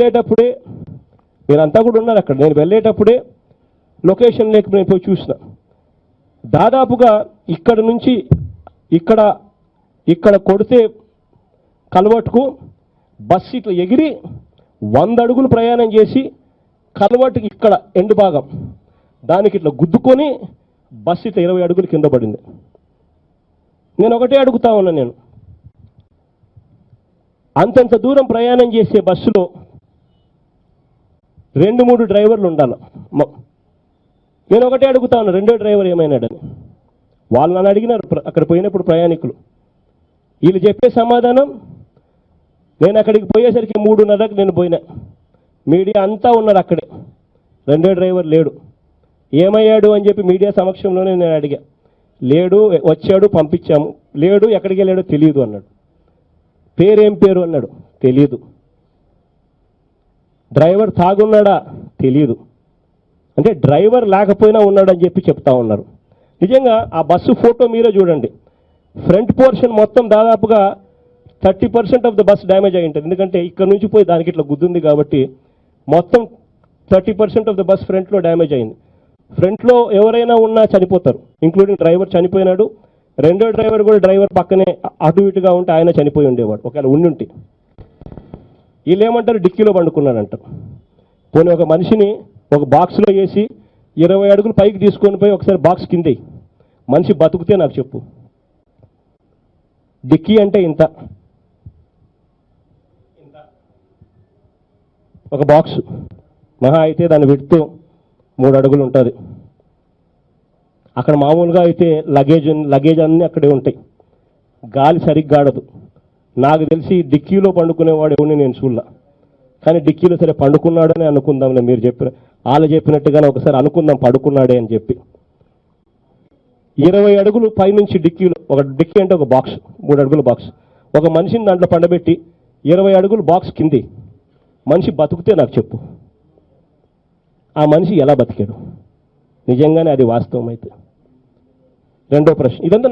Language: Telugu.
వెళ్ళేటప్పుడే మీరంతా కూడా ఉన్నారు అక్కడ. నేను వెళ్ళేటప్పుడే లొకేషన్ లేక నేను పోయి చూసిన. దాదాపుగా ఇక్కడ నుంచి ఇక్కడ ఇక్కడ కొడితే కలవట్టుకు బస్సు ఇట్లా ఎగిరి వంద అడుగులు ప్రయాణం చేసి కలవట్టుకి ఇక్కడ ఎండు భాగం. దానికి ఇట్లా గుద్దుకొని బస్సు ఇట్లా ఇరవై అడుగులు కింద పడింది. నేను ఒకటే అడుగుతా ఉన్నా నేను. అంతంత దూరం ప్రయాణం చేసే బస్సులో రెండు మూడు డ్రైవర్లు ఉండాలి. నేను ఒకటే అడుగుతా ఉన్నా రెండో డ్రైవర్ ఏమైనాడని. వాళ్ళు నన్ను అడిగినారు అక్కడ పోయినప్పుడు ప్రయాణికులు. వీళ్ళు చెప్పే సమాధానం నేను అక్కడికి పోయేసరికి మూడున్నరకు నేను పోయినా. మీడియా అంతా ఉన్నారు అక్కడే. రెండో డ్రైవర్ లేడు. ఏమయ్యాడు అని చెప్పి మీడియా సమక్షంలోనే నేను అడిగా. లేడు వచ్చాడు పంపించాము. లేడు ఎక్కడికి వెళ్ళాడో తెలియదు అన్నాడు. పేరేం పేరు అన్నాడు? తెలియదు డ్రైవర్ తాగున్నాడా? తెలియదు అంటే డ్రైవర్ లేకపోయినా ఉన్నాడని చెప్పి చెప్తా ఉన్నారు. నిజంగా ఆ బస్సు ఫోటో మీరే చూడండి. ఫ్రంట్ పోర్షన్ మొత్తం దాదాపుగా thirty percent of the bus damage అయి ఉంటుంది. ఎందుకంటే ఇక్కడ నుంచి పోయి దానికి ఇట్లా గుద్దుంది కాబట్టి మొత్తం thirty percent of the bus ఫ్రంట్లో డ్యామేజ్ అయింది. ఫ్రంట్లో ఎవరైనా ఉన్నా చనిపోతారు. ఇంక్లూడింగ్ డ్రైవర్ చనిపోయినాడు. రెండో డ్రైవర్ కూడా డ్రైవర్ పక్కనే అటు ఇటుగా ఉంటే ఆయన చనిపోయి ఉండేవాడు. ఒకవేళ ఉండుంటే. వీళ్ళు ఏమంటారు డిక్కీలో పండుకున్నారంటారు పోనీ ఒక మనిషిని ఒక బాక్స్లో వేసి ఇరవై అడుగులు పైకి తీసుకొని పోయి ఒకసారి బాక్స్ కింద మనిషి బతుకుతే నాకు చెప్పు. డిక్కీ అంటే ఇంత. ఒక బాక్స్. మహా అయితే దాని విడుతూ మూడు అడుగులు ఉంటుంది. అక్కడ మామూలుగా అయితే లగేజ్ లగేజ్ అన్నీ అక్కడే ఉంటాయి. గాలి సరిగ్గా ఆడదు. నాకు తెలిసి డిక్కీలో పండుకునేవాడు ఎవరిని నేను చూడలా. కానీ డిక్కీలో సరే పండుకున్నాడని అనుకుందాంలే మీరు చెప్పిన వాళ్ళు చెప్పినట్టుగానే ఒకసారి అనుకుందాం పడుకున్నాడే అని చెప్పి. ఇరవై అడుగులు పైనుంచి డిక్కీలో ఒక డిక్కీ అంటే ఒక బాక్స్ మూడు అడుగుల బాక్స్. ఒక మనిషిని దాంట్లో పండబెట్టి ఇరవై అడుగులు బాక్స్ కింది. మనిషి బతుకుతే నాకు చెప్పు. ఆ మనిషి ఎలా బతికాడు? నిజంగానే అది వాస్తవం అయితే. రెండో ప్రశ్న. ఇదంతా